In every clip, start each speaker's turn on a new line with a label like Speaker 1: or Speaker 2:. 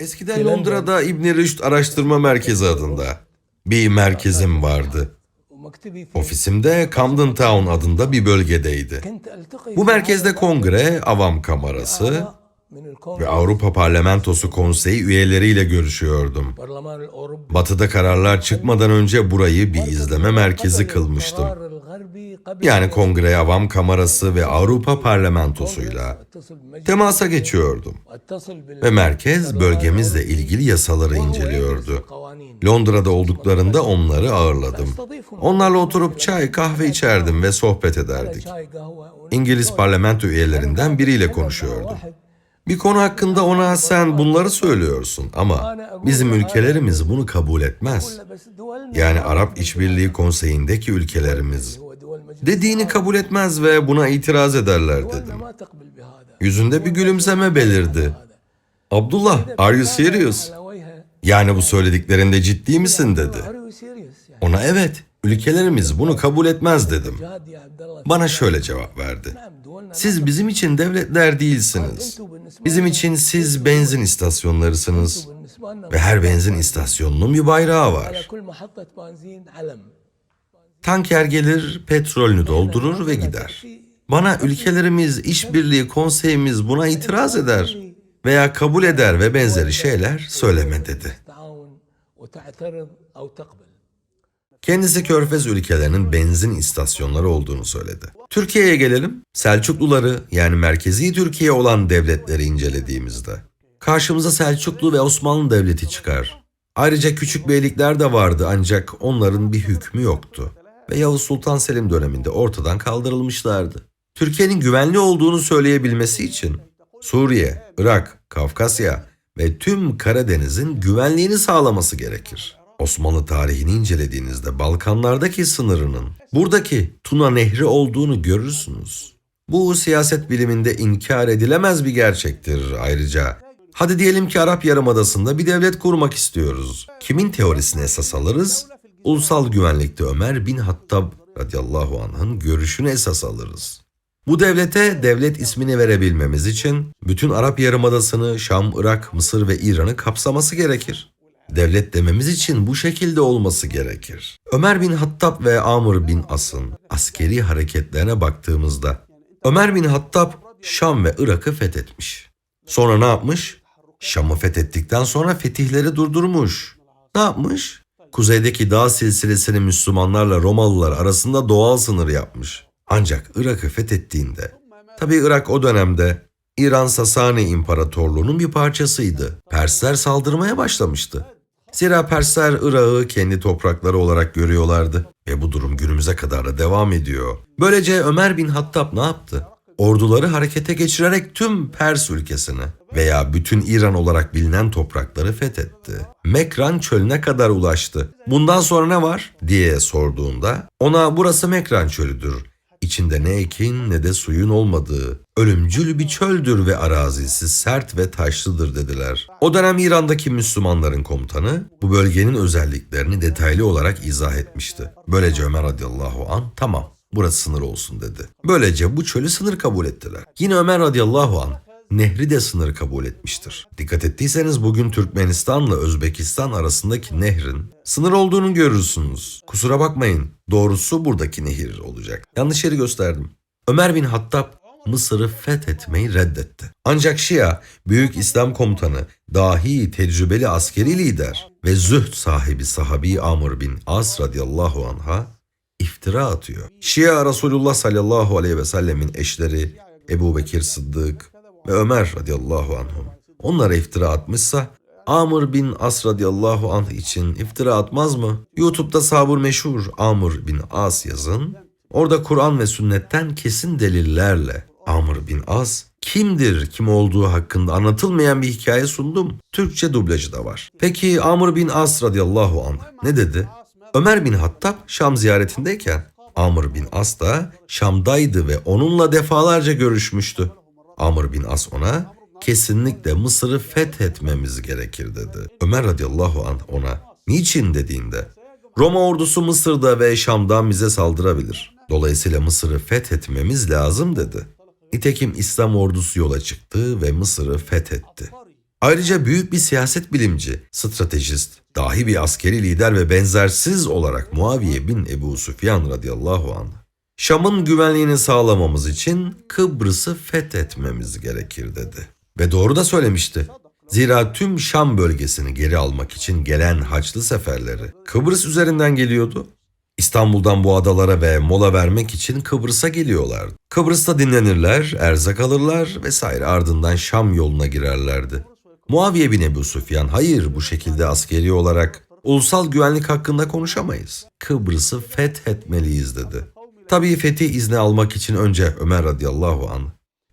Speaker 1: Eskiden Londra'da İbn Rüşd Araştırma Merkezi adında bir merkezim vardı. Ofisimde Camden Town adında bir bölgedeydi. Bu merkezde kongre, avam kamerası ve Avrupa Parlamentosu Konseyi üyeleriyle görüşüyordum. Batı'da kararlar çıkmadan önce burayı bir izleme merkezi kılmıştım yani Kongre Avam Kamerası ve Avrupa Parlamentosu'yla temasa geçiyordum. Ve merkez bölgemizle ilgili yasaları inceliyordu. Londra'da olduklarında onları ağırladım. Onlarla oturup çay, kahve içerdim ve sohbet ederdik. İngiliz parlamento üyelerinden biriyle konuşuyordum. Bir konu hakkında ona sen bunları söylüyorsun ama bizim ülkelerimiz bunu kabul etmez. Yani Arap İşbirliği Konseyi'ndeki ülkelerimiz dediğini kabul etmez ve buna itiraz ederler dedim. Yüzünde bir gülümseme belirdi. Abdullah, are you serious? Yani bu söylediklerinde ciddi misin dedi. Ona evet, ülkelerimiz bunu kabul etmez dedim. Bana şöyle cevap verdi. Siz bizim için devletler değilsiniz. Bizim için siz benzin istasyonlarısınız. Ve her benzin istasyonunun bir bayrağı var. Tanker gelir, petrolünü doldurur ve gider. Bana ülkelerimiz, işbirliği, konseyimiz buna itiraz eder veya kabul eder ve benzeri şeyler söyleme dedi. Kendisi Körfez ülkelerinin benzin istasyonları olduğunu söyledi. Türkiye'ye gelelim. Selçukluları yani merkezi Türkiye olan devletleri incelediğimizde karşımıza Selçuklu ve Osmanlı Devleti çıkar. Ayrıca küçük beylikler de vardı ancak onların bir hükmü yoktu ve Yavuz Sultan Selim döneminde ortadan kaldırılmışlardı. Türkiye'nin güvenli olduğunu söyleyebilmesi için Suriye, Irak, Kafkasya ve tüm Karadeniz'in güvenliğini sağlaması gerekir. Osmanlı tarihini incelediğinizde Balkanlardaki sınırının buradaki Tuna Nehri olduğunu görürsünüz. Bu siyaset biliminde inkar edilemez bir gerçektir ayrıca. Hadi diyelim ki Arap Yarımadası'nda bir devlet kurmak istiyoruz. Kimin teorisine esas alırız? Ulusal güvenlikte Ömer bin Hattab radıyallahu anh'ın görüşünü esas alırız. Bu devlete devlet ismini verebilmemiz için bütün Arap Yarımadası'nı Şam, Irak, Mısır ve İran'ı kapsaması gerekir. Devlet dememiz için bu şekilde olması gerekir. Ömer bin Hattab ve Amr bin As'ın askeri hareketlerine baktığımızda Ömer bin Hattab Şam ve Irak'ı fethetmiş. Sonra ne yapmış? Şam'ı fethettikten sonra fetihleri durdurmuş. Ne yapmış? Kuzeydeki dağ silsilesini Müslümanlarla Romalılar arasında doğal sınır yapmış. Ancak Irak'ı fethettiğinde, tabi Irak o dönemde İran Sasani İmparatorluğu'nun bir parçasıydı. Persler saldırmaya başlamıştı. Zira Persler Irak'ı kendi toprakları olarak görüyorlardı ve bu durum günümüze kadar da devam ediyor. Böylece Ömer bin Hattab ne yaptı? Orduları harekete geçirerek tüm Pers ülkesini veya bütün İran olarak bilinen toprakları fethetti. Mekran çölüne kadar ulaştı. Bundan sonra ne var diye sorduğunda ona burası Mekran çölüdür. İçinde ne ekin ne de suyun olmadığı, ölümcül bir çöldür ve arazisi sert ve taşlıdır dediler. O dönem İran'daki Müslümanların komutanı bu bölgenin özelliklerini detaylı olarak izah etmişti. Böylece Ömer radıyallahu an tamam burası sınır olsun dedi. Böylece bu çölü sınır kabul ettiler. Yine Ömer radıyallahu an nehri de sınır kabul etmiştir. Dikkat ettiyseniz bugün Türkmenistan'la Özbekistan arasındaki nehrin sınır olduğunu görürsünüz. Kusura bakmayın. Doğrusu buradaki nehir olacak. Yanlış yeri gösterdim. Ömer bin Hattab Mısır'ı fethetmeyi reddetti. Ancak Şia, büyük İslam komutanı, dahi tecrübeli askeri lider ve zühd sahibi sahabi Amr bin As radıyallahu anha iftira atıyor. Şia Resulullah sallallahu aleyhi ve sellemin eşleri Ebu Bekir Sıddık ve Ömer radıyallahu anhum. Onlara iftira atmışsa Amr bin As radıyallahu anh için iftira atmaz mı? YouTube'da sabır meşhur Amr bin As yazın. Orada Kur'an ve sünnetten kesin delillerle Amr bin As kimdir, kim olduğu hakkında anlatılmayan bir hikaye sundum. Türkçe dublajı da var. Peki Amr bin As radıyallahu anh ne dedi? Ömer bin Hattab Şam ziyaretindeyken Amr bin As da Şam'daydı ve onunla defalarca görüşmüştü. Amr bin As ona kesinlikle Mısır'ı fethetmemiz gerekir dedi. Ömer radıyallahu anh ona niçin dediğinde Roma ordusu Mısır'da ve Şam'dan bize saldırabilir. Dolayısıyla Mısır'ı fethetmemiz lazım dedi. Nitekim İslam ordusu yola çıktı ve Mısır'ı fethetti. Ayrıca büyük bir siyaset bilimci, stratejist, dahi bir askeri lider ve benzersiz olarak Muaviye bin Ebu Süfyan radıyallahu anh. Şam'ın güvenliğini sağlamamız için Kıbrıs'ı fethetmemiz gerekir dedi. Ve doğru da söylemişti. Zira tüm Şam bölgesini geri almak için gelen Haçlı seferleri Kıbrıs üzerinden geliyordu. İstanbul'dan bu adalara ve mola vermek için Kıbrıs'a geliyorlardı. Kıbrıs'ta dinlenirler, erzak alırlar vesaire ardından Şam yoluna girerlerdi. Muaviye bin Ebu Süfyan hayır bu şekilde askeri olarak ulusal güvenlik hakkında konuşamayız. Kıbrıs'ı fethetmeliyiz dedi. Tabii fetih izni almak için önce Ömer radıyallahu anh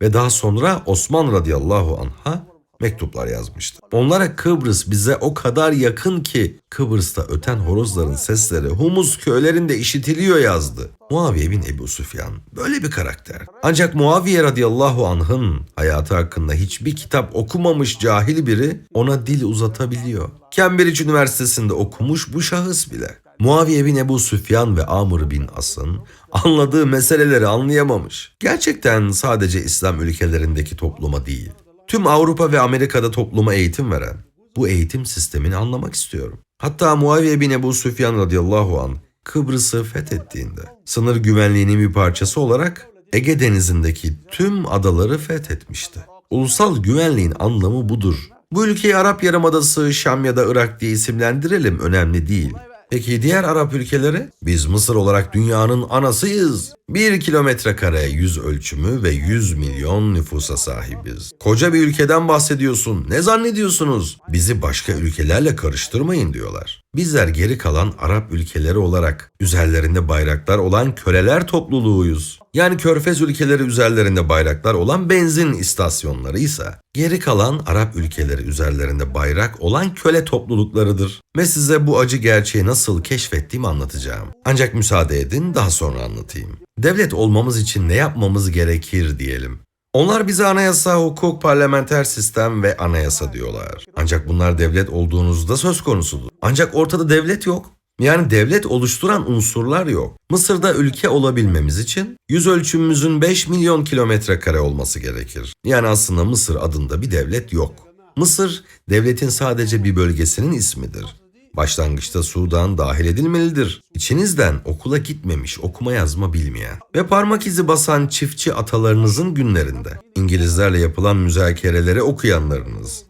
Speaker 1: ve daha sonra Osman radıyallahu anh'a mektuplar yazmıştı. Onlara Kıbrıs bize o kadar yakın ki Kıbrıs'ta öten horozların sesleri Humus köylerinde işitiliyor yazdı. Muaviye bin Ebu Süfyan böyle bir karakter. Ancak Muaviye radıyallahu anh'ın hayatı hakkında hiçbir kitap okumamış cahil biri ona dil uzatabiliyor. Cambridge Üniversitesi'nde okumuş bu şahıs bile. Muaviye bin Ebu Süfyan ve Amr bin As'ın anladığı meseleleri anlayamamış. Gerçekten sadece İslam ülkelerindeki topluma değil, tüm Avrupa ve Amerika'da topluma eğitim veren bu eğitim sistemini anlamak istiyorum. Hatta Muaviye bin Ebu Süfyan radıyallahu an Kıbrıs'ı fethettiğinde sınır güvenliğinin bir parçası olarak Ege Denizi'ndeki tüm adaları fethetmişti. Ulusal güvenliğin anlamı budur. Bu ülkeyi Arap Yarımadası, Şam ya da Irak diye isimlendirelim önemli değil. Peki diğer Arap ülkeleri? Biz Mısır olarak dünyanın anasıyız. 1 kilometre kare yüz ölçümü ve 100 milyon nüfusa sahibiz. Koca bir ülkeden bahsediyorsun. Ne zannediyorsunuz? Bizi başka ülkelerle karıştırmayın diyorlar. Bizler geri kalan Arap ülkeleri olarak üzerlerinde bayraklar olan köleler topluluğuyuz. Yani körfez ülkeleri üzerlerinde bayraklar olan benzin istasyonları ise geri kalan Arap ülkeleri üzerlerinde bayrak olan köle topluluklarıdır. Ve size bu acı gerçeği nasıl keşfettiğimi anlatacağım. Ancak müsaade edin daha sonra anlatayım. Devlet olmamız için ne yapmamız gerekir diyelim. Onlar bize anayasa, hukuk, parlamenter sistem ve anayasa diyorlar. Ancak bunlar devlet olduğunuzda söz konusudur. Ancak ortada devlet yok. Yani devlet oluşturan unsurlar yok. Mısır'da ülke olabilmemiz için yüz ölçümümüzün 5 milyon kilometre kare olması gerekir. Yani aslında Mısır adında bir devlet yok. Mısır devletin sadece bir bölgesinin ismidir. Başlangıçta Sudan dahil edilmelidir. İçinizden okula gitmemiş, okuma yazma bilmeyen ve parmak izi basan çiftçi atalarınızın günlerinde İngilizlerle yapılan müzakereleri okuyanlarınız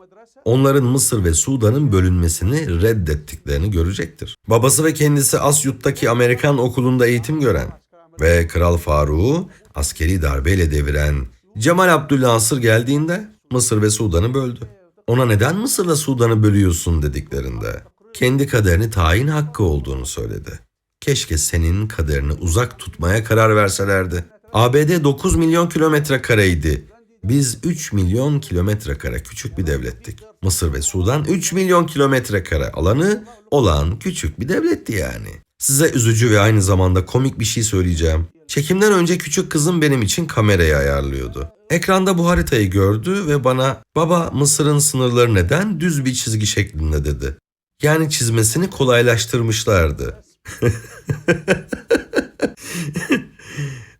Speaker 1: onların Mısır ve Sudan'ın bölünmesini reddettiklerini görecektir. Babası ve kendisi Asyut'taki Amerikan okulunda eğitim gören ve Kral Faruk'u askeri darbeyle deviren Cemal Abdülnasır geldiğinde Mısır ve Sudan'ı böldü. Ona neden Mısır'la Sudan'ı bölüyorsun dediklerinde kendi kaderini tayin hakkı olduğunu söyledi. Keşke senin kaderini uzak tutmaya karar verselerdi. ABD 9 milyon kilometre kareydi. Biz 3 milyon kilometre kare küçük bir devlettik. Mısır ve Sudan 3 milyon kilometre kare alanı olan küçük bir devletti yani. Size üzücü ve aynı zamanda komik bir şey söyleyeceğim. Çekimden önce küçük kızım benim için kamerayı ayarlıyordu. Ekranda bu haritayı gördü ve bana baba Mısır'ın sınırları neden düz bir çizgi şeklinde dedi. Yani çizmesini kolaylaştırmışlardı.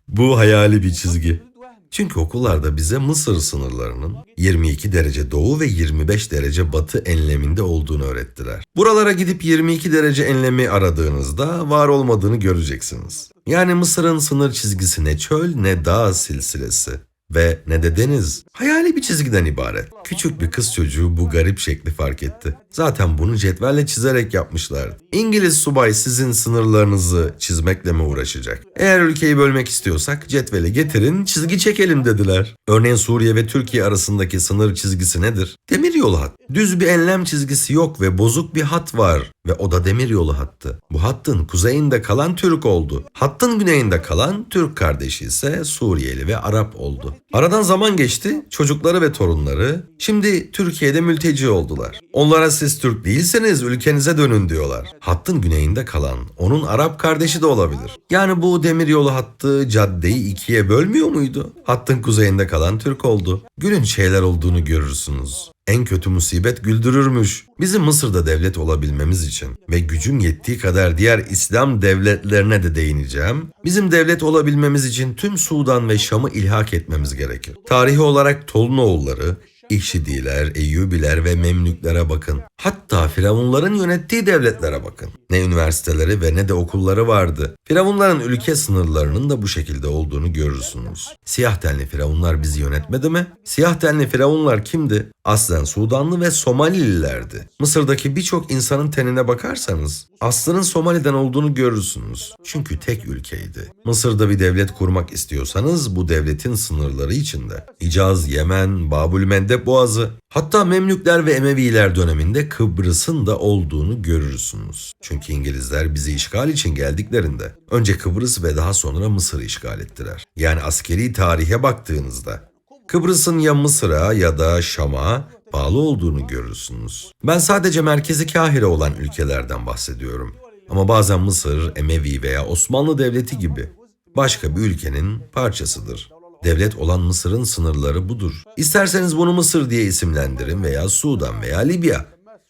Speaker 1: Bu hayali bir çizgi. Çünkü okullarda bize Mısır sınırlarının 22 derece doğu ve 25 derece batı enleminde olduğunu öğrettiler. Buralara gidip 22 derece enlemi aradığınızda var olmadığını göreceksiniz. Yani Mısır'ın sınır çizgisi ne çöl ne dağ silsilesi ve ne de deniz. Hayali bir çizgiden ibaret. Küçük bir kız çocuğu bu garip şekli fark etti. Zaten bunu cetvelle çizerek yapmışlardı. İngiliz subay sizin sınırlarınızı çizmekle mi uğraşacak? Eğer ülkeyi bölmek istiyorsak cetveli getirin çizgi çekelim dediler. Örneğin Suriye ve Türkiye arasındaki sınır çizgisi nedir? Demiryolu hat. Düz bir enlem çizgisi yok ve bozuk bir hat var ve o da demiryolu hattı. Bu hattın kuzeyinde kalan Türk oldu. Hattın güneyinde kalan Türk kardeşi ise Suriyeli ve Arap oldu. Aradan zaman geçti, çocukları ve torunları şimdi Türkiye'de mülteci oldular. Onlara siz Türk değilseniz ülkenize dönün diyorlar. Hattın güneyinde kalan onun Arap kardeşi de olabilir. Yani bu demiryolu hattı caddeyi ikiye bölmüyor muydu? Hattın kuzeyinde kalan Türk oldu. Gülün şeyler olduğunu görürsünüz. En kötü musibet güldürürmüş. Bizim Mısır'da devlet olabilmemiz için ve gücüm yettiği kadar diğer İslam devletlerine de değineceğim. Bizim devlet olabilmemiz için tüm Sudan ve Şam'ı ilhak etmemiz gerekir. Tarihi olarak Tolunoğulları İhşidiler, Eyyubiler ve Memlüklere bakın. Hatta Firavunların yönettiği devletlere bakın. Ne üniversiteleri ve ne de okulları vardı. Firavunların ülke sınırlarının da bu şekilde olduğunu görürsünüz. Siyah tenli Firavunlar bizi yönetmedi mi? Siyah tenli Firavunlar kimdi? Aslen Sudanlı ve Somalililerdi. Mısır'daki birçok insanın tenine bakarsanız aslının Somali'den olduğunu görürsünüz. Çünkü tek ülkeydi. Mısır'da bir devlet kurmak istiyorsanız bu devletin sınırları içinde. Hicaz, Yemen, Babül Boğazı, hatta Memlükler ve Emeviler döneminde Kıbrıs'ın da olduğunu görürsünüz. Çünkü İngilizler bizi işgal için geldiklerinde önce Kıbrıs ve daha sonra Mısır'ı işgal ettiler. Yani askeri tarihe baktığınızda Kıbrıs'ın ya Mısır'a ya da Şam'a bağlı olduğunu görürsünüz. Ben sadece merkezi Kahire olan ülkelerden bahsediyorum. Ama bazen Mısır, Emevi veya Osmanlı Devleti gibi başka bir ülkenin parçasıdır. Devlet olan Mısır'ın sınırları budur. İsterseniz bunu Mısır diye isimlendirin veya Sudan veya Libya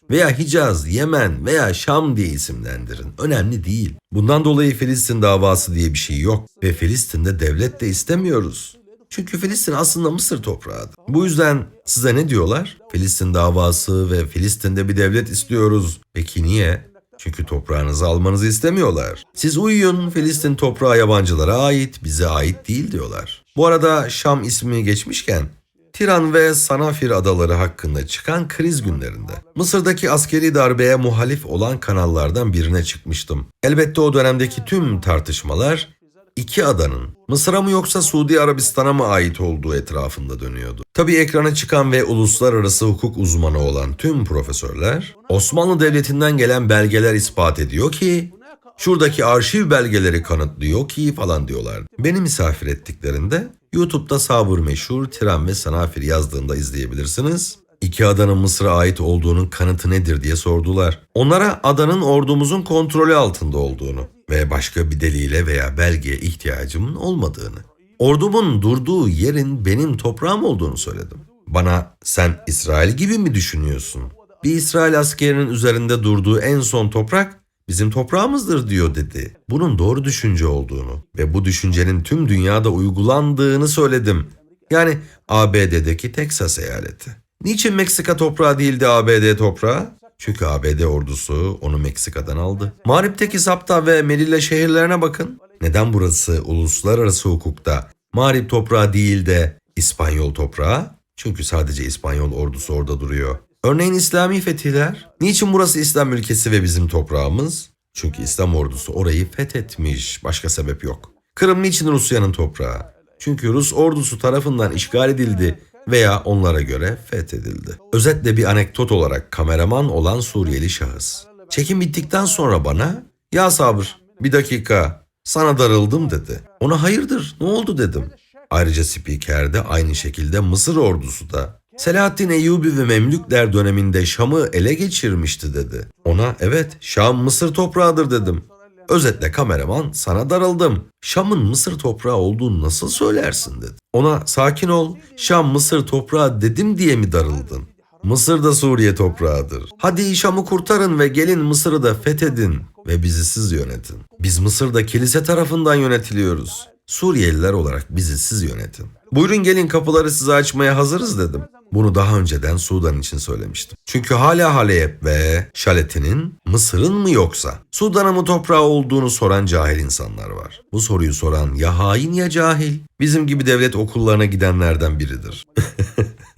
Speaker 1: veya Hicaz, Yemen veya Şam diye isimlendirin. Önemli değil. Bundan dolayı Filistin davası diye bir şey yok ve Filistin'de devlet de istemiyoruz. Çünkü Filistin aslında Mısır toprağıdır. Bu yüzden size ne diyorlar? Filistin davası ve Filistin'de bir devlet istiyoruz. Peki niye? Çünkü toprağınızı almanızı istemiyorlar. Siz uyuyun, Filistin toprağı yabancılara ait, bize ait değil diyorlar. Bu arada Şam ismi geçmişken, Tiran ve Sanafir adaları hakkında çıkan kriz günlerinde Mısır'daki askeri darbeye muhalif olan kanallardan birine çıkmıştım. Elbette o dönemdeki tüm tartışmalar iki adanın Mısır'a mı yoksa Suudi Arabistan'a mı ait olduğu etrafında dönüyordu. Tabii ekrana çıkan ve uluslararası hukuk uzmanı olan tüm profesörler Osmanlı Devleti'nden gelen belgeler ispat ediyor ki şuradaki arşiv belgeleri kanıtlıyor ki falan diyorlar. Beni misafir ettiklerinde YouTube'da Sabır Meşhur, Tiran ve Sanafir yazdığında izleyebilirsiniz. İki adanın Mısır'a ait olduğunun kanıtı nedir diye sordular. Onlara adanın ordumuzun kontrolü altında olduğunu ve başka bir delile veya belgeye ihtiyacımın olmadığını. Ordumun durduğu yerin benim toprağım olduğunu söyledim. Bana sen İsrail gibi mi düşünüyorsun? Bir İsrail askerinin üzerinde durduğu en son toprak bizim toprağımızdır diyor dedi. Bunun doğru düşünce olduğunu ve bu düşüncenin tüm dünyada uygulandığını söyledim. Yani ABD'deki Teksas eyaleti. Niçin Meksika toprağı değildi ABD toprağı? Çünkü ABD ordusu onu Meksika'dan aldı. Mağrip'teki Zapta ve Melilla şehirlerine bakın. Neden burası uluslararası hukukta Mağrip toprağı değil de İspanyol toprağı? Çünkü sadece İspanyol ordusu orada duruyor. Örneğin İslami fetihler. Niçin burası İslam ülkesi ve bizim toprağımız? Çünkü İslam ordusu orayı fethetmiş. Başka sebep yok. Kırım niçin Rusya'nın toprağı? Çünkü Rus ordusu tarafından işgal edildi veya onlara göre fethedildi. Özetle bir anekdot olarak kameraman olan Suriyeli şahıs. Çekim bittikten sonra bana ya sabır bir dakika sana darıldım dedi. Ona hayırdır ne oldu dedim. Ayrıca spiker de aynı şekilde Mısır ordusu da Selahaddin Eyyubi ve Memlükler döneminde Şam'ı ele geçirmişti dedi. Ona evet Şam Mısır toprağıdır dedim. Özetle kameraman sana darıldım. Şam'ın Mısır toprağı olduğunu nasıl söylersin dedi. Ona sakin ol Şam Mısır toprağı dedim diye mi darıldın? Mısır da Suriye toprağıdır. Hadi Şam'ı kurtarın ve gelin Mısır'ı da fethedin ve bizi siz yönetin. Biz Mısır'da kilise tarafından yönetiliyoruz. Suriyeliler olarak bizi siz yönetin. Buyurun gelin kapıları size açmaya hazırız dedim. Bunu daha önceden Sudan için söylemiştim. Çünkü hala Halep ve Şalet'inin Mısır'ın mı yoksa Sudan'ın mı toprağı olduğunu soran cahil insanlar var. Bu soruyu soran ya hain ya cahil. Bizim gibi devlet okullarına gidenlerden biridir.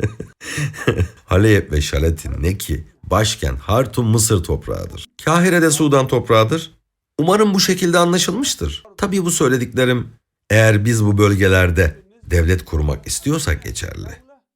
Speaker 1: Halep ve Şalet'in ne ki başkent Hartum Mısır toprağıdır. Kahire'de Sudan toprağıdır. Umarım bu şekilde anlaşılmıştır. Tabii bu söylediklerim eğer biz bu bölgelerde devlet kurmak istiyorsak geçerli.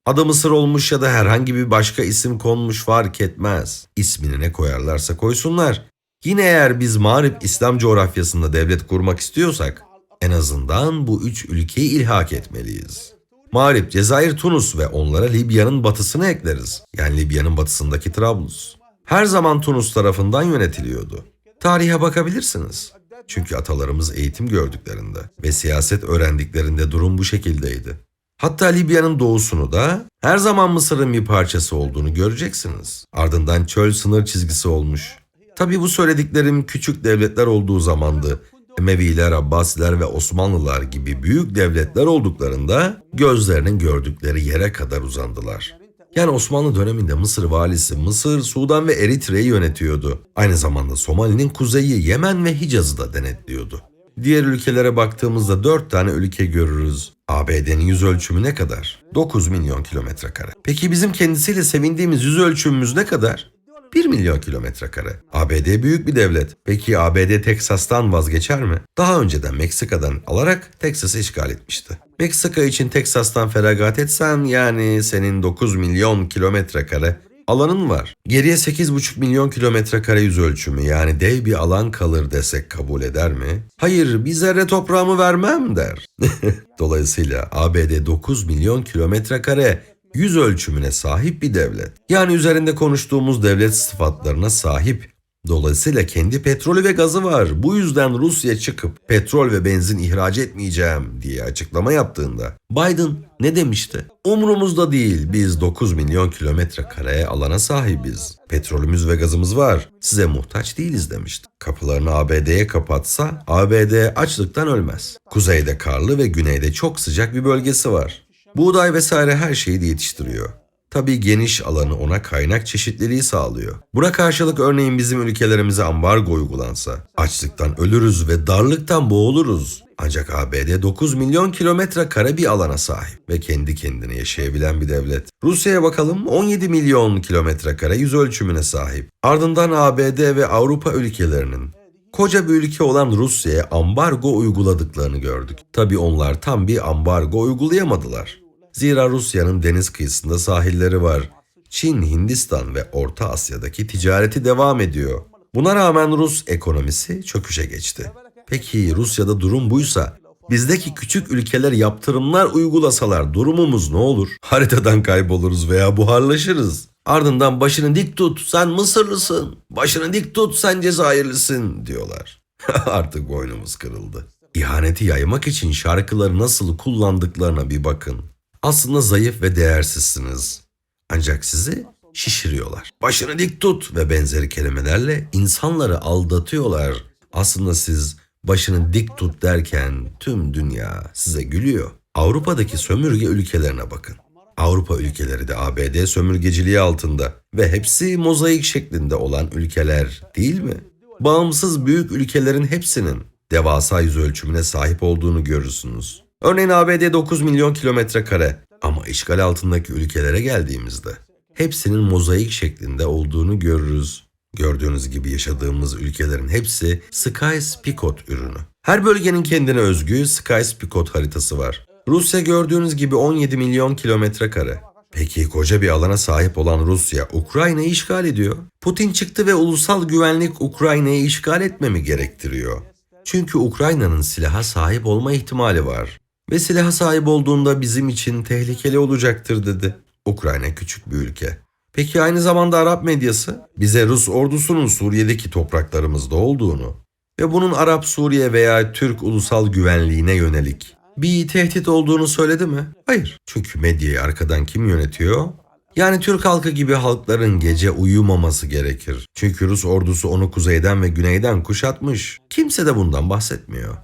Speaker 1: Adı Mısır olmuş ya da herhangi bir başka isim konmuş fark etmez. İsmini ne koyarlarsa koysunlar. Yine eğer biz Mağrip İslam coğrafyasında devlet kurmak istiyorsak en azından bu üç ülkeyi ilhak etmeliyiz. Mağrip, Cezayir, Tunus ve onlara Libya'nın batısını ekleriz. Yani Libya'nın batısındaki Trablus. Her zaman Tunus tarafından yönetiliyordu. Tarihe bakabilirsiniz. Çünkü atalarımız eğitim gördüklerinde ve siyaset öğrendiklerinde durum bu şekildeydi. Hatta Libya'nın doğusunu da her zaman Mısır'ın bir parçası olduğunu göreceksiniz. Ardından çöl sınır çizgisi olmuş. Tabii bu söylediklerim küçük devletler olduğu zamandı. Emeviler, Abbasiler ve Osmanlılar gibi büyük devletler olduklarında gözlerinin gördükleri yere kadar uzandılar. Yani Osmanlı döneminde Mısır valisi Mısır, Sudan ve Eritre'yi yönetiyordu. Aynı zamanda Somali'nin kuzeyi Yemen ve Hicaz'ı da denetliyordu. Diğer ülkelere baktığımızda 4 tane ülke görürüz. ABD'nin yüz ölçümü ne kadar? 9 milyon kilometre kare. Peki bizim kendisiyle sevindiğimiz yüz ölçümümüz ne kadar? 1 milyon kilometre kare. ABD büyük bir devlet. Peki ABD Teksas'tan vazgeçer mi? Daha önceden Meksika'dan alarak Teksas'ı işgal etmişti. Meksika için Teksas'tan feragat etsen yani senin 9 milyon kilometre kare alanın var. Geriye 8,5 milyon kilometre kare yüz ölçümü yani dev bir alan kalır desek kabul eder mi? Hayır bir zerre toprağımı vermem der. Dolayısıyla ABD 9 milyon kilometre kare yüz ölçümüne sahip bir devlet. Yani üzerinde konuştuğumuz devlet sıfatlarına sahip. Dolayısıyla kendi petrolü ve gazı var. Bu yüzden Rusya çıkıp petrol ve benzin ihraç etmeyeceğim diye açıklama yaptığında Biden ne demişti? Umrumuzda değil biz 9 milyon kilometre kareye alana sahibiz. Petrolümüz ve gazımız var. Size muhtaç değiliz demişti. Kapılarını ABD'ye kapatsa ABD açlıktan ölmez. Kuzeyde karlı ve güneyde çok sıcak bir bölgesi var. Buğday vesaire her şeyi de yetiştiriyor. Tabii geniş alanı ona kaynak çeşitliliği sağlıyor. Buna karşılık örneğin bizim ülkelerimize ambargo uygulansa açlıktan ölürüz ve darlıktan boğuluruz. Ancak ABD 9 milyon kilometre kare bir alana sahip ve kendi kendine yaşayabilen bir devlet. Rusya'ya bakalım 17 milyon kilometre kare yüz ölçümüne sahip. Ardından ABD ve Avrupa ülkelerinin koca bir ülke olan Rusya'ya ambargo uyguladıklarını gördük. Tabii onlar tam bir ambargo uygulayamadılar. Zira Rusya'nın deniz kıyısında sahilleri var. Çin, Hindistan ve Orta Asya'daki ticareti devam ediyor. Buna rağmen Rus ekonomisi çöküşe geçti. Peki Rusya'da durum buysa bizdeki küçük ülkeler yaptırımlar uygulasalar durumumuz ne olur? Haritadan kayboluruz veya buharlaşırız. Ardından başını dik tut sen Mısırlısın, başını dik tut sen Cezayirlisin diyorlar. Artık boynumuz kırıldı. İhaneti yaymak için şarkıları nasıl kullandıklarına bir bakın. Aslında zayıf ve değersizsiniz. Ancak sizi şişiriyorlar. Başını dik tut ve benzeri kelimelerle insanları aldatıyorlar. Aslında siz başını dik tut derken tüm dünya size gülüyor. Avrupa'daki sömürge ülkelerine bakın. Avrupa ülkeleri de ABD sömürgeciliği altında ve hepsi mozaik şeklinde olan ülkeler değil mi? Bağımsız büyük ülkelerin hepsinin devasa yüz ölçümüne sahip olduğunu görürsünüz. Örneğin ABD 9 milyon kilometre kare ama işgal altındaki ülkelere geldiğimizde hepsinin mozaik şeklinde olduğunu görürüz. Gördüğünüz gibi yaşadığımız ülkelerin hepsi Sky-Picot ürünü. Her bölgenin kendine özgü Sky-Picot haritası var. Rusya gördüğünüz gibi 17 milyon kilometre kare. Peki koca bir alana sahip olan Rusya Ukrayna'yı işgal ediyor. Putin çıktı ve ulusal güvenlik Ukrayna'yı işgal etmemi gerektiriyor. Çünkü Ukrayna'nın silaha sahip olma ihtimali var. Ve silaha sahip olduğunda bizim için tehlikeli olacaktır dedi. Ukrayna küçük bir ülke. Peki aynı zamanda Arap medyası bize Rus ordusunun Suriye'deki topraklarımızda olduğunu ve bunun Arap Suriye veya Türk ulusal güvenliğine yönelik bir tehdit olduğunu söyledi mi? Hayır. Çünkü medyayı arkadan kim yönetiyor? Yani Türk halkı gibi halkların gece uyumaması gerekir. Çünkü Rus ordusu onu kuzeyden ve güneyden kuşatmış. Kimse de bundan bahsetmiyor.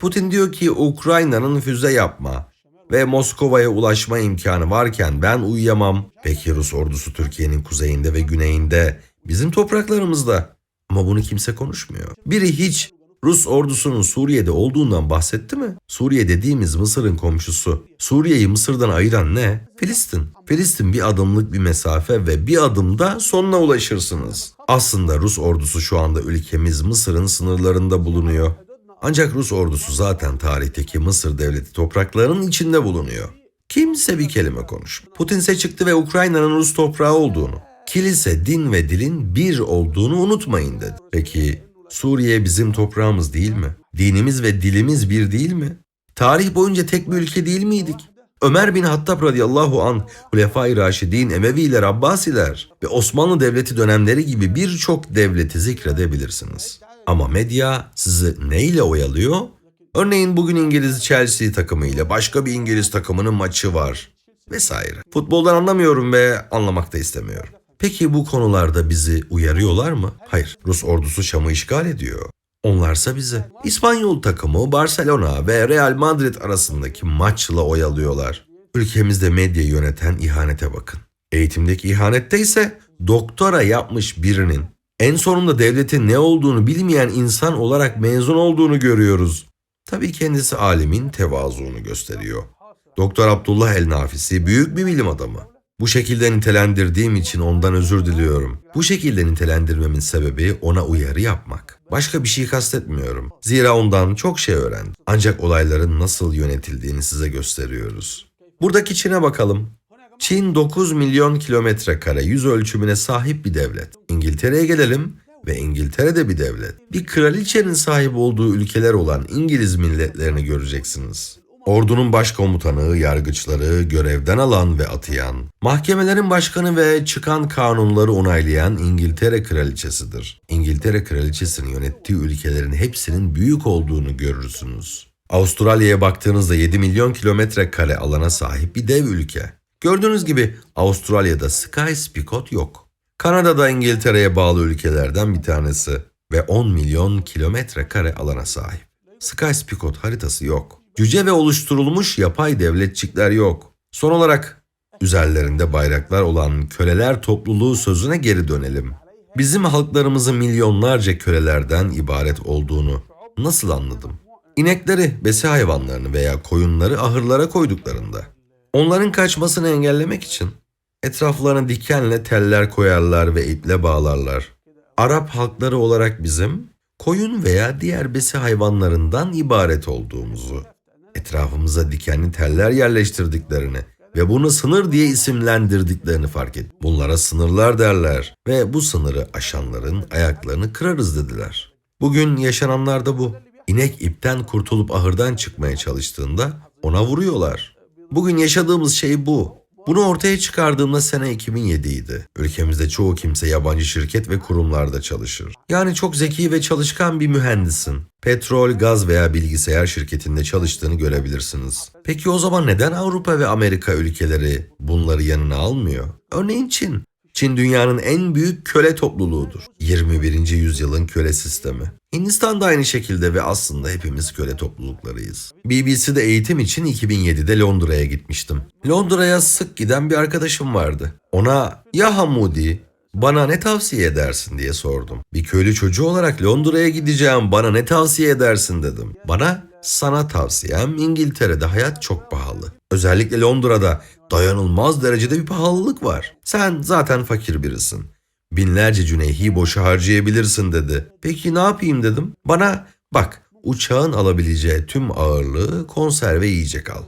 Speaker 1: Putin diyor ki Ukrayna'nın füze yapma ve Moskova'ya ulaşma imkanı varken ben uyuyamam. Peki Rus ordusu Türkiye'nin kuzeyinde ve güneyinde, bizim topraklarımızda. Ama bunu kimse konuşmuyor. Biri hiç Rus ordusunun Suriye'de olduğundan bahsetti mi? Suriye dediğimiz Mısır'ın komşusu. Suriye'yi Mısır'dan ayıran ne? Filistin. Filistin bir adımlık bir mesafe ve bir adımda sonuna ulaşırsınız. Aslında Rus ordusu şu anda ülkemiz Mısır'ın sınırlarında bulunuyor. Ancak Rus ordusu zaten tarihteki Mısır devleti topraklarının içinde bulunuyor. Kimse bir kelime konuşmuyor. Putin ise çıktı ve Ukrayna'nın Rus toprağı olduğunu, kilise, din ve dilin bir olduğunu unutmayın dedi. Peki Suriye bizim toprağımız değil mi? Dinimiz ve dilimiz bir değil mi? Tarih boyunca tek bir ülke değil miydik? Ömer bin Hattab radıyallahu an, Hulefai Raşidin, Emeviler, Abbasiler ve Osmanlı Devleti dönemleri gibi birçok devleti zikredebilirsiniz. Ama medya sizi neyle oyalıyor? Örneğin bugün İngiliz Chelsea takımı ile başka bir İngiliz takımının maçı var vesaire. Futboldan anlamıyorum ve anlamak da istemiyorum. Peki bu konularda bizi uyarıyorlar mı? Hayır. Rus ordusu Şam'ı işgal ediyor. Onlarsa bizi. İspanyol takımı Barcelona ve Real Madrid arasındaki maçla oyalıyorlar. Ülkemizde medya yöneten ihanete bakın. Eğitimdeki ihanette ise doktora yapmış birinin en sonunda devletin ne olduğunu bilmeyen insan olarak mezun olduğunu görüyoruz. Tabii kendisi alimin tevazuunu gösteriyor. Doktor Abdullah El Nafisi büyük bir bilim adamı. Bu şekilde nitelendirdiğim için ondan özür diliyorum. Bu şekilde nitelendirmemin sebebi ona uyarı yapmak. Başka bir şey kastetmiyorum. Zira ondan çok şey öğrendim. Ancak olayların nasıl yönetildiğini size gösteriyoruz. Buradaki Çin'e bakalım. Çin 9 milyon kilometre kare yüz ölçümüne sahip bir devlet. İngiltere'ye gelelim ve İngiltere de bir devlet. Bir kraliçenin sahip olduğu ülkeler olan İngiliz milletlerini göreceksiniz. Ordunun başkomutanı, yargıçları görevden alan ve atayan, mahkemelerin başkanı ve çıkan kanunları onaylayan İngiltere kraliçesidir. İngiltere kraliçesinin yönettiği ülkelerin hepsinin büyük olduğunu görürsünüz. Avustralya'ya baktığınızda 7 milyon kilometre kare alana sahip bir dev ülke. Gördüğünüz gibi Avustralya'da Sky Spicot yok. Kanada'da İngiltere'ye bağlı ülkelerden bir tanesi ve 10 milyon kilometre kare alana sahip. Sky Spicot haritası yok. Cüce ve oluşturulmuş yapay devletçikler yok. Son olarak üzerlerinde bayraklar olan köleler topluluğu sözüne geri dönelim. Bizim halklarımızın milyonlarca kölelerden ibaret olduğunu nasıl anladım? İnekleri, besi hayvanlarını veya koyunları ahırlara koyduklarında onların kaçmasını engellemek için etraflarına dikenle teller koyarlar ve iple bağlarlar. Arap halkları olarak bizim koyun veya diğer besi hayvanlarından ibaret olduğumuzu, etrafımıza dikenli teller yerleştirdiklerini ve bunu sınır diye isimlendirdiklerini fark et. Bunlara sınırlar derler ve bu sınırı aşanların ayaklarını kırarız dediler. Bugün yaşananlar da bu. İnek ipten kurtulup ahırdan çıkmaya çalıştığında ona vuruyorlar. Bugün yaşadığımız şey bu. Bunu ortaya çıkardığımda sene 2007 idi. Ülkemizde çoğu kimse yabancı şirket ve kurumlarda çalışır. Yani çok zeki ve çalışkan bir mühendisin. Petrol, gaz veya bilgisayar şirketinde çalıştığını görebilirsiniz. Peki o zaman neden Avrupa ve Amerika ülkeleri bunları yanına almıyor? Örneğin Çin. Çin dünyanın en büyük köle topluluğudur. 21. yüzyılın köle sistemi. Hindistan da aynı şekilde ve aslında hepimiz köle topluluklarıyız. BBC'de eğitim için 2007'de Londra'ya gitmiştim. Londra'ya sık giden bir arkadaşım vardı. Ona ya Hamudi bana ne tavsiye edersin diye sordum. Bir köylü çocuğu olarak Londra'ya gideceğim bana ne tavsiye edersin dedim. Bana sana tavsiyem İngiltere'de hayat çok pahalı. Özellikle Londra'da dayanılmaz derecede bir pahalılık var. Sen zaten fakir birisin. Binlerce cüneyhi boşa harcayabilirsin dedi. Peki ne yapayım dedim. Bana bak uçağın alabileceği tüm ağırlığı konserve yiyecek al.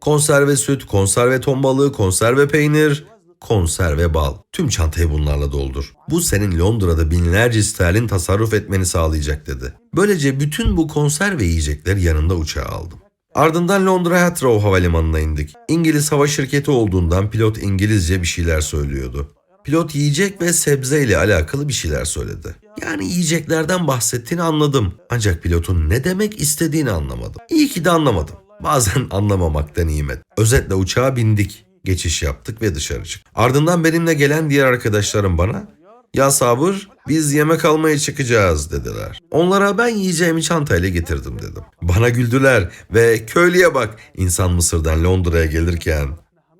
Speaker 1: Konserve süt, konserve ton balığı, konserve peynir, konserve bal. Tüm çantayı bunlarla doldur. Bu senin Londra'da binlerce sterlin tasarruf etmeni sağlayacak dedi. Böylece bütün bu konserve yiyecekleri yanında uçağa aldım. Ardından Londra Heathrow havalimanına indik. İngiliz hava şirketi olduğundan pilot İngilizce bir şeyler söylüyordu. Pilot yiyecek ve sebze ile alakalı bir şeyler söyledi. Yani yiyeceklerden bahsettiğini anladım. Ancak pilotun ne demek istediğini anlamadım. İyi ki de anlamadım. Bazen anlamamak da nimet. Özetle uçağa bindik. Geçiş yaptık ve dışarı çıktık. Ardından benimle gelen diğer arkadaşlarım bana ya sabır biz yemek almaya çıkacağız dediler. Onlara ben yiyeceğimi çantayla getirdim dedim. Bana güldüler ve köylüye bak insan Mısır'dan Londra'ya gelirken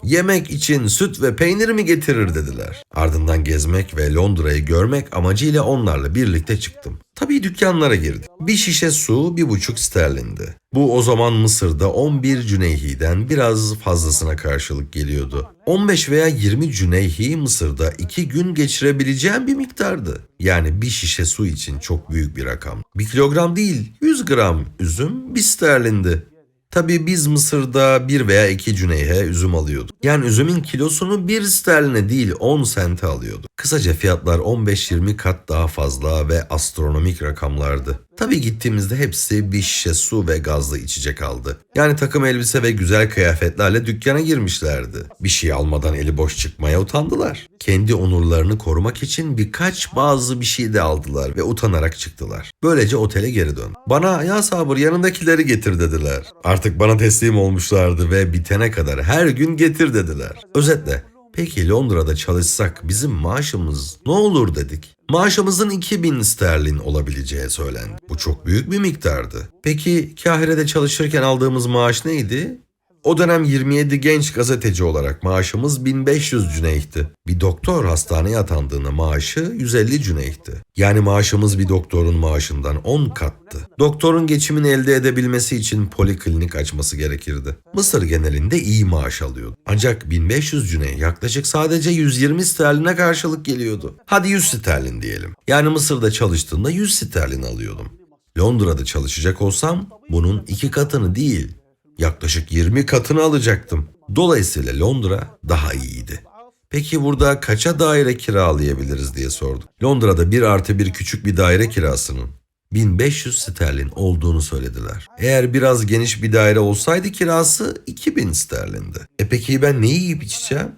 Speaker 1: yemek için süt ve peynir mi getirir dediler. Ardından gezmek ve Londra'yı görmek amacıyla onlarla birlikte çıktım. Tabii dükkanlara girdik. Bir şişe su bir buçuk sterlindi. Bu o zaman Mısır'da 11 cüneyhiden biraz fazlasına karşılık geliyordu. 15 veya 20 cüneyhi Mısır'da 2 gün geçirebileceğim bir miktardı. Yani bir şişe su için çok büyük bir rakam. 1 kilogram değil 100 gram üzüm 1 sterlindi. Tabii biz Mısır'da 1 veya 2 cüneyhe üzüm alıyorduk. Yani üzümün kilosunu 1 sterline değil 10 sente alıyorduk. Kısaca fiyatlar 15-20 kat daha fazla ve astronomik rakamlardı. Tabii gittiğimizde hepsi bir şişe su ve gazlı içecek aldı. Yani takım elbise ve güzel kıyafetlerle dükkana girmişlerdi. Bir şey almadan eli boş çıkmaya utandılar. Kendi onurlarını korumak için birkaç bazı bir şey de aldılar ve utanarak çıktılar. Böylece otele geri dön. Bana ya sabır yanındakileri getir dediler. Artık bana teslim olmuşlardı ve bitene kadar her gün getir dediler. Özetle Peki Londra'da çalışsak bizim maaşımız ne olur dedik. Maaşımızın 2000 sterlin olabileceği söylendi. Bu çok büyük bir miktardı. Peki Kahire'de çalışırken aldığımız maaş neydi? O dönem 27 genç gazeteci olarak maaşımız 1500 cüneyhti. Bir doktor hastaneye atandığında maaşı 150 cüneyhti. Yani maaşımız bir doktorun maaşından 10 kattı. Doktorun geçimini elde edebilmesi için poliklinik açması gerekirdi. Mısır genelinde iyi maaş alıyordu. Ancak 1500 cüneyh yaklaşık sadece 120 sterline karşılık geliyordu. Hadi 100 sterlin diyelim. Yani Mısır'da çalıştığımda 100 sterlin alıyordum. Londra'da çalışacak olsam bunun iki katını değil, yaklaşık 20 katını alacaktım. Dolayısıyla Londra daha iyiydi. Peki burada kaça daire kiralayabiliriz diye sorduk. Londra'da bir artı bir küçük bir daire kirasının 1500 sterlin olduğunu söylediler. Eğer biraz geniş bir daire olsaydı kirası 2000 sterlindi. E peki ben ne yiyip içeceğim?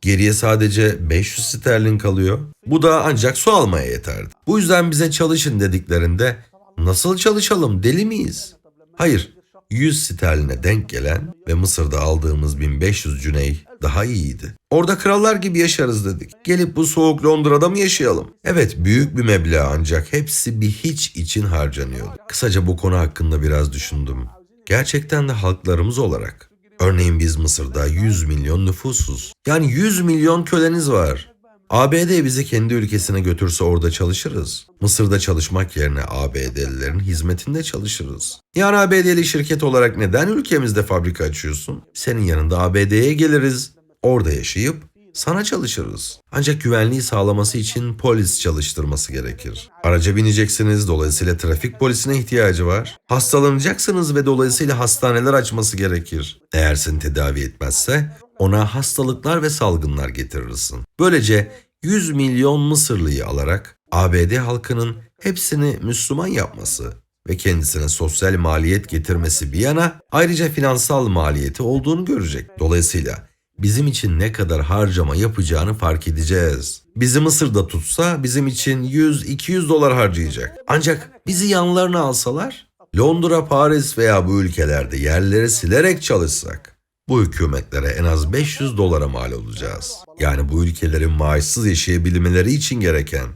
Speaker 1: Geriye sadece 500 sterlin kalıyor. Bu da ancak su almaya yeterdi. Bu yüzden bize çalışın dediklerinde nasıl çalışalım deli miyiz? Hayır, 100 sterline denk gelen ve Mısır'da aldığımız 1500 cüney daha iyiydi. Orada krallar gibi yaşarız dedik. Gelip bu soğuk Londra'da mı yaşayalım? Evet büyük bir meblağ ancak hepsi bir hiç için harcanıyordu. Kısaca bu konu hakkında biraz düşündüm. Gerçekten de halklarımız olarak. Örneğin biz Mısır'da 100 milyon nüfusuz. Yani 100 milyon köleniz var. ABD bizi kendi ülkesine götürse orada çalışırız. Mısır'da çalışmak yerine ABD'lilerin hizmetinde çalışırız. Yani ABD'li şirket olarak neden ülkemizde fabrika açıyorsun? Senin yanında ABD'ye geliriz. Orada yaşayıp sana çalışırız. Ancak güvenliği sağlaması için polis çalıştırması gerekir. Araca bineceksiniz dolayısıyla trafik polisine ihtiyacı var. Hastalanacaksınız ve dolayısıyla hastaneler açması gerekir. Eğer seni tedavi etmezse ona hastalıklar ve salgınlar getirirsin. Böylece 100 milyon Mısırlıyı alarak ABD halkının hepsini Müslüman yapması ve kendisine sosyal maliyet getirmesi bir yana ayrıca finansal maliyeti olduğunu görecek. Dolayısıyla bizim için ne kadar harcama yapacağını fark edeceğiz. Bizi Mısır'da tutsa bizim için 100-200 dolar harcayacak. Ancak bizi yanlarına alsalar Londra, Paris veya bu ülkelerde yerleri silerek çalışsak bu hükümetlere en az 500 dolara mal olacağız. Yani bu ülkelerin maaşsız yaşayabilmeleri için gereken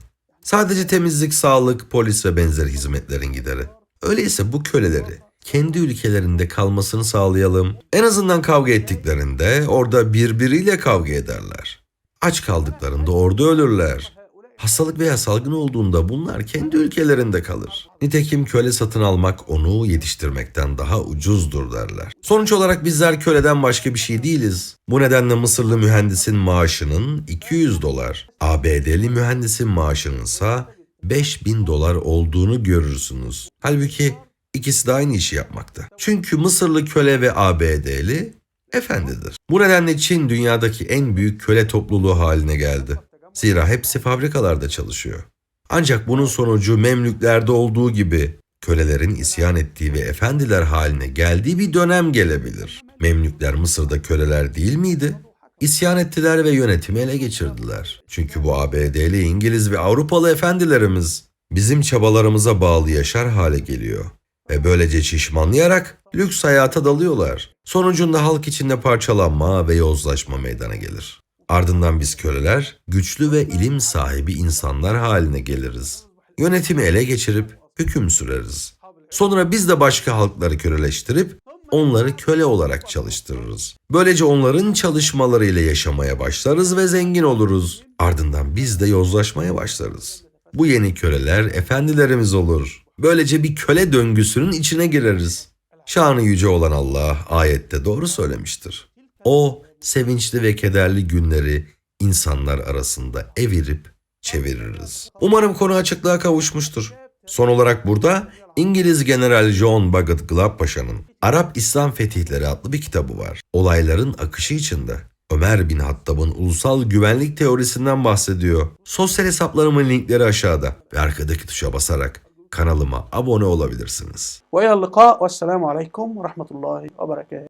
Speaker 1: sadece temizlik, sağlık, polis ve benzeri hizmetlerin gideri. Öyleyse bu köleleri kendi ülkelerinde kalmasını sağlayalım. En azından kavga ettiklerinde orada birbiriyle kavga ederler. Aç kaldıklarında orada ölürler. Hastalık veya salgın olduğunda bunlar kendi ülkelerinde kalır. Nitekim köle satın almak onu yetiştirmekten daha ucuzdur derler. Sonuç olarak bizler köleden başka bir şey değiliz. Bu nedenle Mısırlı mühendisin maaşının 200 dolar, ABD'li mühendisin maaşının ise 5000 dolar olduğunu görürsünüz. Halbuki ikisi de aynı işi yapmakta. Çünkü Mısırlı köle ve ABD'li efendidir. Bu nedenle Çin dünyadaki en büyük köle topluluğu haline geldi. Zira hepsi fabrikalarda çalışıyor. Ancak bunun sonucu Memlüklerde olduğu gibi kölelerin isyan ettiği ve efendiler haline geldiği bir dönem gelebilir. Memlükler Mısır'da köleler değil miydi? İsyan ettiler ve yönetimi ele geçirdiler. Çünkü bu ABD'li, İngiliz ve Avrupalı efendilerimiz bizim çabalarımıza bağlı yaşar hale geliyor. Ve böylece şişmanlayarak lüks hayata dalıyorlar. Sonucunda halk içinde parçalanma ve yozlaşma meydana gelir. Ardından biz köleler güçlü ve ilim sahibi insanlar haline geliriz. Yönetimi ele geçirip hüküm süreriz. Sonra biz de başka halkları köleleştirip onları köle olarak çalıştırırız. Böylece onların çalışmalarıyla yaşamaya başlarız ve zengin oluruz. Ardından biz de yozlaşmaya başlarız. Bu yeni köleler efendilerimiz olur. Böylece bir köle döngüsünün içine gireriz. Şanı yüce olan Allah ayette doğru söylemiştir. O sevinçli ve kederli günleri insanlar arasında evirip çeviririz. Umarım konu açıklığa kavuşmuştur. Son olarak burada İngiliz General John Bagot Gladpaşa'nın Arap İslam Fetihleri adlı bir kitabı var. Olayların akışı içinde Ömer bin Hattab'ın ulusal güvenlik teorisinden bahsediyor. Sosyal hesaplarımın linkleri aşağıda ve arkadaki tuşa basarak kanalıma abone olabilirsiniz.
Speaker 2: Ve yallıka ve selamu aleyküm ve rahmetullahi ve berekatuhu.